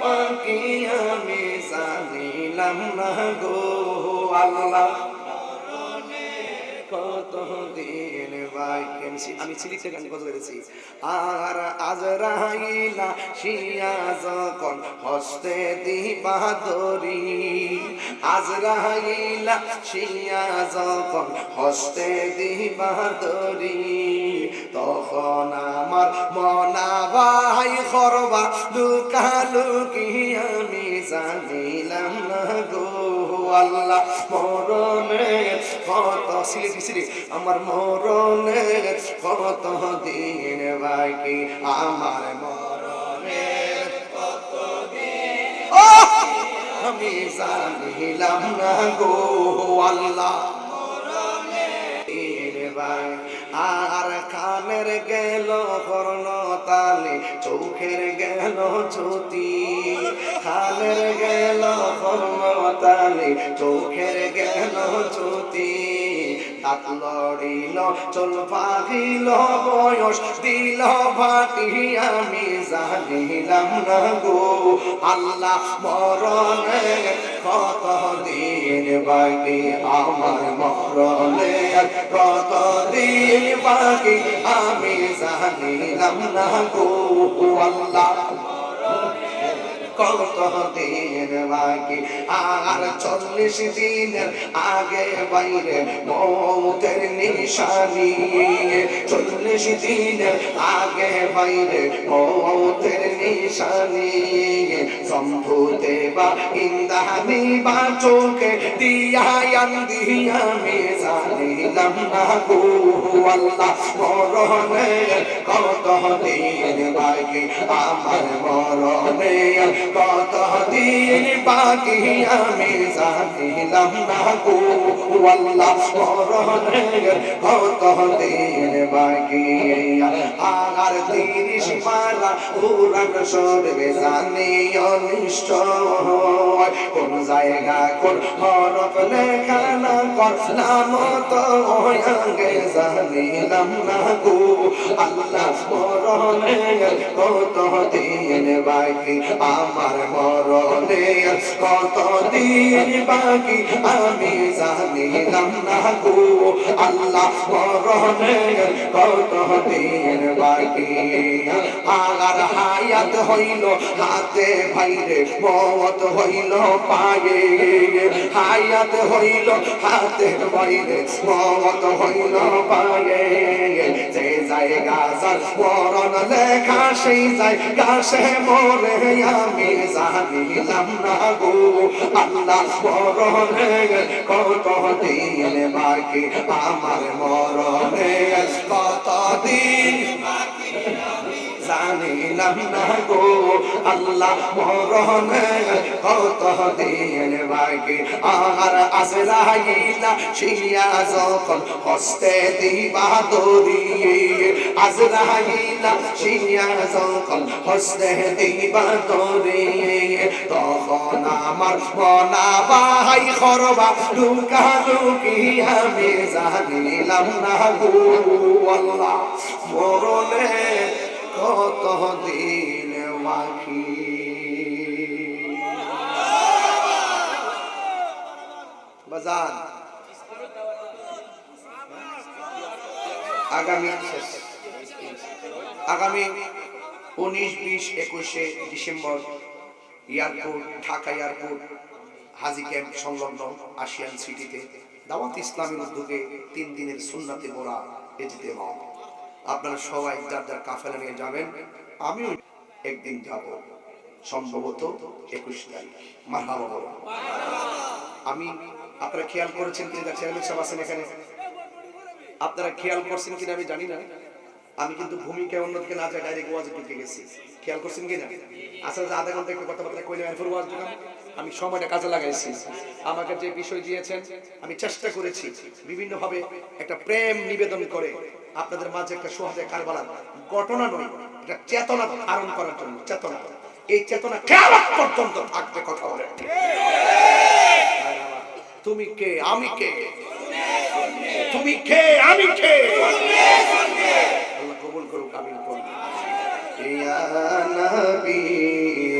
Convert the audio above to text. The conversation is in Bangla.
বাকি আমি জানিলাম না গো আল্লাহ। কত দিন বাকি আমি সিলিতে গান কথা আর আজরাইলা শিয়া যখন হস্তে দিবা দরি আজরাইলা শিয়া যখন হস্তে দিবা দরি তখন আমার মনা ভাই খরবা আমি মরণে আমার মরণে কত দিন বাকি, আমার মরণে কত দিন আমি জানিলাম না গো আল্লাহ আর কানের গেল তালে চোখের গেল জ্যোতি, খালের গেল কর্ণ তালে চোখের গেল জ্যোতি। দাঁত লড়িল, চল পাহিল বয়স দিল ভাটি, আমি জানিলাম না গো। আল্লাহ মরণে কত দিন বাকি, আমার মরণে কত দিন বাকি, আমি জানিলাম না গো। আল্লাহ কত দিন বাকি আর চল্লিশ দিনের আগে বাইরে মৌতের নিশানি। চল্লিশ দিনের আগে বাইরে মৌতের নিশানি। সম্ভূতে বা ইন্দানি বা চোখে দিয়ায়ান দিয়ামি জানিলাম না গো আল্লাহ মরণে কত দিন বাকি আমার মরণে কত দিন বাকি আমি জানিলাম না গো আল্লাহ মরণে কত আগার তিরিশ পারা পুরান সরবে জানি অনিষ্ট। কোন জায়গা, কোন হরফ লেখা না করলাম তো আগে জানিলাম না গো। আল্লাহ মরণে কত দিন বাকি, আমার মরণে কত দিন বাকি, আমি জানিলাম না গো। আল্লাহ মরণে কত দিন বাকি হায়াত হইল, হাতে ভাইরে মত হইল পায়ে। হায়াত হইল, হাতে বাইরে মত হইল পায়ে। যে জায়গা লেখা, সেই জায়গা সে মরে। আমি জানিলাম না গো আল্লাহ মরণে কত দিন বাকি আমার মরণে? কত দিন জানিলাম না গো। আল্লাহ মরণে কত দিন বাকি আর আজরাইলা শিয়া যখন হস্তে দিবা দরি আজরাইলা শিয়া যখন হস্তে দিবা দরি তখন আমার মনা বাহাই খরবা লুকা লুকি আমি জানিলাম না গো। আল্লাহ মরণে দিন বাকি বাজার আগামী আগামী উনিশ, বিশ, একুশে ডিসেম্বর এয়ারপোর্ট, ঢাকা এয়ারপোর্ট, হাজি ক্যাম্প সংলগ্ন আসিয়ান সিটিতে দাওয়াত ইসলামের উদ্যোগে তিন দিনের সুন্নাতে মোড়া এজিতেমা। আপনারা সবাই যার যার কাফেলা নিয়ে যাবেন, আমিও একদিন যাব। সম্ভবত একুশ তারিখ। বলুন। আমি, আপনারা খেয়াল করেছেন কিনা চেয়ারম্যান সাহেব আছেন এখানে? আপনারা খেয়াল করছেন কিনা আমি জানি না। আমি কিন্তু ভূমিকা অন্যদিকে না যাই ডাইরেক্ট ওয়াজে ঢুকে গেছি। খেয়াল করছেন কিনা? আসলে যে আধা ঘণ্টা একটু কথাবার্তা কইলে এরপর ওয়াজ দিলাম। আমি সময়টা কাজে লাগাইছি। আমাকে যে বিষয় দিয়েছেন, আমি চেষ্টা করেছি বিভিন্ন ভাবে একটা প্রেম নিবেদন করে আপনাদের মাঝে একটা সোহাদে কারবালার ঘটনা নয়, এটা চেতনা ধারণ করার জন্য, চেতনা। এই চেতনা কেমন পর্যন্ত থাকবে কথা বলে। তুমি কে? আমি কে? তুমি কে? আমি কে? আল্লাহ কবুল করুক, আমিন করুক। ইয়া নবী।